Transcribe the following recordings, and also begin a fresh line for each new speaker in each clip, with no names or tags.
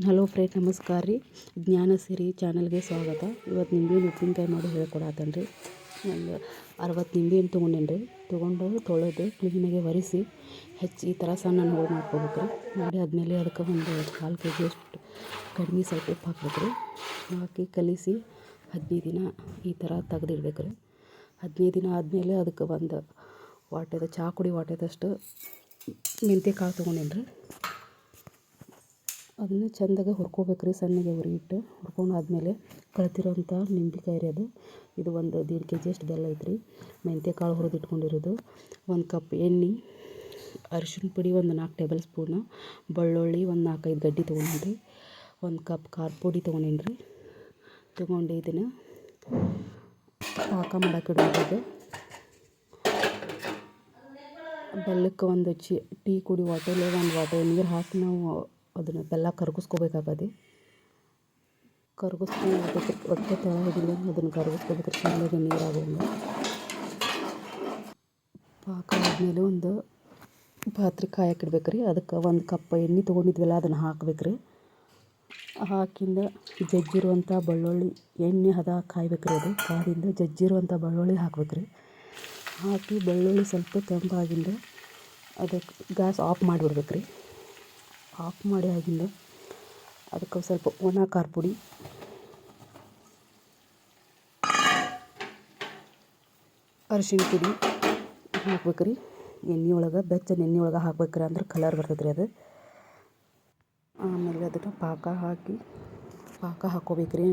Hello friend ನಮಸ್ಕಾರ ರೀ. ಜ್ಞಾನ ಸಿರಿ ಚಾನಲ್ಗೆ ಸ್ವಾಗತ. ಇವತ್ತು ನಿಂಬೆಹಣ್ಣು ಉಪ್ಪಿನಕಾಯಿ ಮಾಡಿ ಹೇಳ್ಕೊಡತ್ತೇನೆ ರೀ ಒಂದು ಅರವತ್ತು ನಿಂಬೆಹಣ್ಣು ತೊಗೊಂಡೇನಿ ರೀ ತೊಗೊಂಡು ತೊಳೆದು ಕ್ಲೀನಾಗೆ ಒರೆಸಿ ಹೆಚ್ಚಿ ಈ ಥರ ಸಣ್ಣ ಹೋಳು ಮಾಡ್ಕೊಬೇಕು ರೀ ಮಾಡಿ ಆದಮೇಲೆ ಅದಕ್ಕೆ ಒಂದು ಕಾಲು ಕೆ ಜಿ ಅಷ್ಟು ಕಡಿಮೆ ಸ್ವಲ್ಪ ಉಪ್ಪು ಹಾಕ್ಬೇಕು ರೀ ಹಾಕಿ ಕಲಿಸಿ ಹದಿನೈದು ದಿನ ಈ ಥರ ತೆಗೆದಿಡ್ಬೇಕು ರೀ ಹದಿನೈದು ದಿನ ಆದಮೇಲೆ ಅದಕ್ಕೆ ಒಂದು ವಾಟೆದ ಚಹಾ ಕುಡಿ ವಾಟೆದಷ್ಟು ಮೆಂತ್ಯ ಕಾಳು ತೊಗೊಂಡೇನಿ ರೀ ಅದನ್ನು ಚೆಂದಾಗಿ ಹುರ್ಕೋಬೇಕು ರೀ ಸಣ್ಣಗೆ ಹುರಿಯಿಟ್ಟು ಇಟ್ಟು. ಹುರ್ಕೊಂಡು ಆದಮೇಲೆ ಕಳ್ತಿರೋಂಥ ನಿಂಬೆಕಾಯಿ ರೀ ಅದು. ಇದು ಒಂದು ದೀಡ್ ಕೆ ಜಿಯಷ್ಟು ಬೆಲ್ಲ ಐತ್ರಿ. ಮೆಂತ್ಯ ಕಾಳು ಹುರಿದು ಇಟ್ಕೊಂಡಿರೋದು ಒಂದು ಕಪ್ ಎಣ್ಣೆ ಅರಿಶಿನ ಪುಡಿ ಒಂದು ನಾಲ್ಕು ಟೇಬಲ್ ಸ್ಪೂನು, ಬೆಳ್ಳುಳ್ಳಿ ಒಂದು ನಾಲ್ಕೈದು ಗಡ್ಡೆ ತೊಗೊಂಡೇನಿ ಒಂದು ಕಪ್ ಖಾರ ಪುಡಿ ತೊಗೊಂಡೇನಿ ರೀ ತೊಗೊಂಡು ಇದನ್ನು ಪಾಕ ಇಡೋದು. ಬೆಲ್ಲಕ್ಕೆ ಒಂದು ಚಿ, ಟೀ ಕುಡಿ ವಾಟರ್ ಒಂದು ವಾಟರ್ ನೀರು ಹಾಕಿ ನಾವು ಅದನ್ನು ಬೆಲ್ಲ ಕರಗಿಸ್ಕೋಬೇಕಾಗದೆ ಕರಗಿಸ್ಕೊಂಡು ಹಿಡಿಲ್ಲ ಅದನ್ನು ಕರಗಿಸ್ಕೋಬೇಕು ಚೆನ್ನಾಗಿ ನೀರಾಗೋಂಗೆ ಪಾಕ ಆದಮೇಲೆ ಒಂದು ಪಾತ್ರೆ ಕಾಯಕ್ಕೆ ಇಡ್ಬೇಕು ರೀ ಅದಕ್ಕೆ ಒಂದು ಕಪ್ ಎಣ್ಣೆ ತೊಗೊಂಡಿದ್ವಲ್ಲ, ಅದನ್ನು ಹಾಕ್ಬೇಕು ರೀ ಹಾಕಿಂದ ಜಜ್ಜಿರುವಂಥ ಬೆಳ್ಳುಳ್ಳಿ, ಎಣ್ಣೆ ಹದ ಕಾಯ್ಬೇಕು ರೀ ಅದು. ಕಾದಿಂದ ಜಜ್ಜಿರುವಂಥ ಬೆಳ್ಳುಳ್ಳಿ ಹಾಕ್ಬೇಕು ರೀ ಹಾಕಿ ಬೆಳ್ಳುಳ್ಳಿ ಸ್ವಲ್ಪ ಕೆಂಪಾಗಿಂದ ಅದಕ್ಕೆ ಗ್ಯಾಸ್ ಆಫ್ ಮಾಡಿಬಿಡ್ಬೇಕು ರೀ ಆಫ್ ಮಾಡಿ ಆಗಿಂದ ಅದಕ್ಕೆ ಸ್ವಲ್ಪ ಒಣ ಖಾರ ಪುಡಿ. ಅರಿಶಿನ ಪುಡಿ ಹಾಕ್ಬೇಕು ರೀ ಎಣ್ಣೆ ಒಳಗೆ, ಬೆಚ್ಚನ ಎಣ್ಣೆ ಒಳಗೆ ಹಾಕ್ಬೇಕ್ರಿ ಅಂದ್ರೆ ಕಲರ್ ಬರ್ತೈತೆ ರೀ ಅದು. ಆಮೇಲೆ ಅದಕ್ಕೆ ಪಾಕ ಹಾಕಿ, ಪಾಕ ಹಾಕ್ಕೋಬೇಕ್ರಿ.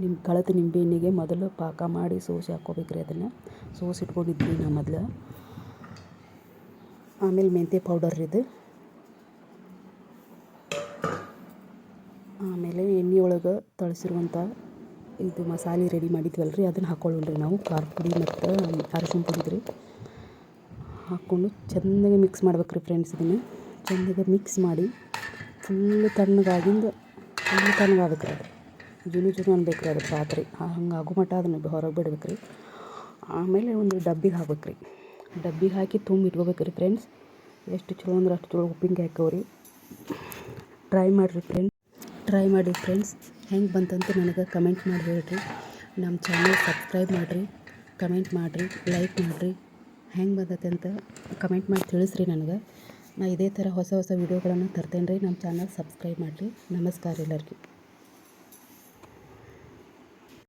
ನಿಮ್ಮ ನಿಮ್ಮ ನಿಂಬೆ ಎಣ್ಣೆಗೆ ಮೊದಲು ಪಾಕ ಮಾಡಿ ಸೋಸಿ ಹಾಕ್ಕೋಬೇಕ್ರಿ ಅದನ್ನು. ಸೋಸಿ ಇಟ್ಕೊಂಡಿದ್ವಿ ನಾ ಮೊದಲು. ಆಮೇಲೆ ಮೆಂತ್ಯ ಪೌಡರ್ ಇದು ಆಮೇಲೆ ಎಣ್ಣೆ ಒಳಗೆ ತಳ್ಸಿರುವಂಥ ಇದು ಮಸಾಲೆ ರೆಡಿ ಮಾಡಿದ್ವಲ್ಲ ರೀ ಅದನ್ನು ಹಾಕ್ಕೊಳ್ಳೋಣ ನಾವು. ಖಾರ ಪುಡಿ ಮತ್ತು ಅರಿಶಿನ ಪುಡಿ ರೀ ಹಾಕ್ಕೊಂಡು ಚೆನ್ನಾಗಿ ಮಿಕ್ಸ್ ಮಾಡ್ಬೇಕು ರೀ ಫ್ರೆಂಡ್ಸ್ ಇದನ್ನು. ಚೆನ್ನಾಗಿ ಮಿಕ್ಸ್ ಮಾಡಿ ಫುಲ್ ತಣ್ಣಗಾಗಿಂದ ಫುಲ್ ತಣ್ಣಗಾಗಬೇಕು ರೀ ಅದು. ಜುನು ಜುನು ಅನ್ಬೇಕು ರೀ ಅದು ಪಾತ್ರೆ. ಹಂಗೆ ಆಗೋ ಮಟ್ಟ ಅದನ್ನು ಹೊರಗೆ ಬಿಡ್ಬೇಕು ರೀ ಆಮೇಲೆ ಒಂದು ಡಬ್ಬಿಗೆ ಹಾಕ್ಬೇಕು ರೀ ಡಬ್ಬಿಗೆ ಹಾಕಿ ತುಂಬಿ ಇಟ್ಕೋಬೇಕು ರೀ ಫ್ರೆಂಡ್ಸ್ ಎಷ್ಟು ಚಲೋ ಅಂದ್ರೆ ಅಷ್ಟು ಚಲೋ ಉಪ್ಪಿನಕಾಯಿ ಹಾಕವ್ರಿ. ಟ್ರೈ ಮಾಡಿರಿ ಫ್ರೆಂಡ್ಸ್ ಟ್ರೈ ಮಾಡಿ ಫ್ರೆಂಡ್ಸ್ ಹೆಂಗೆ ಬಂತಂತ ನನಗೆ ಕಮೆಂಟ್ ಮಾಡಿ ಹೇಳ್ರಿ. ನಮ್ಮ ಚಾನಲ್ ಸಬ್ಸ್ಕ್ರೈಬ್ ಮಾಡಿರಿ ಕಮೆಂಟ್ ಮಾಡಿರಿ ಲೈಕ್ ಮಾಡಿರಿ. ಹೆಂಗೆ ಬಂದತೆ ಅಂತ ಕಮೆಂಟ್ ಮಾಡಿ ತಿಳಿಸ್ರಿ ನನಗೆ. ನಾ ಇದೇ ಥರ ಹೊಸ ಹೊಸ ವೀಡಿಯೋಗಳನ್ನು ತರ್ತೇನೆ ರೀ ನಮ್ಮ ಚಾನಲ್ ಸಬ್ಸ್ಕ್ರೈಬ್ ಮಾಡಿರಿ. ನಮಸ್ಕಾರ ಎಲ್ಲರಿಗೂ.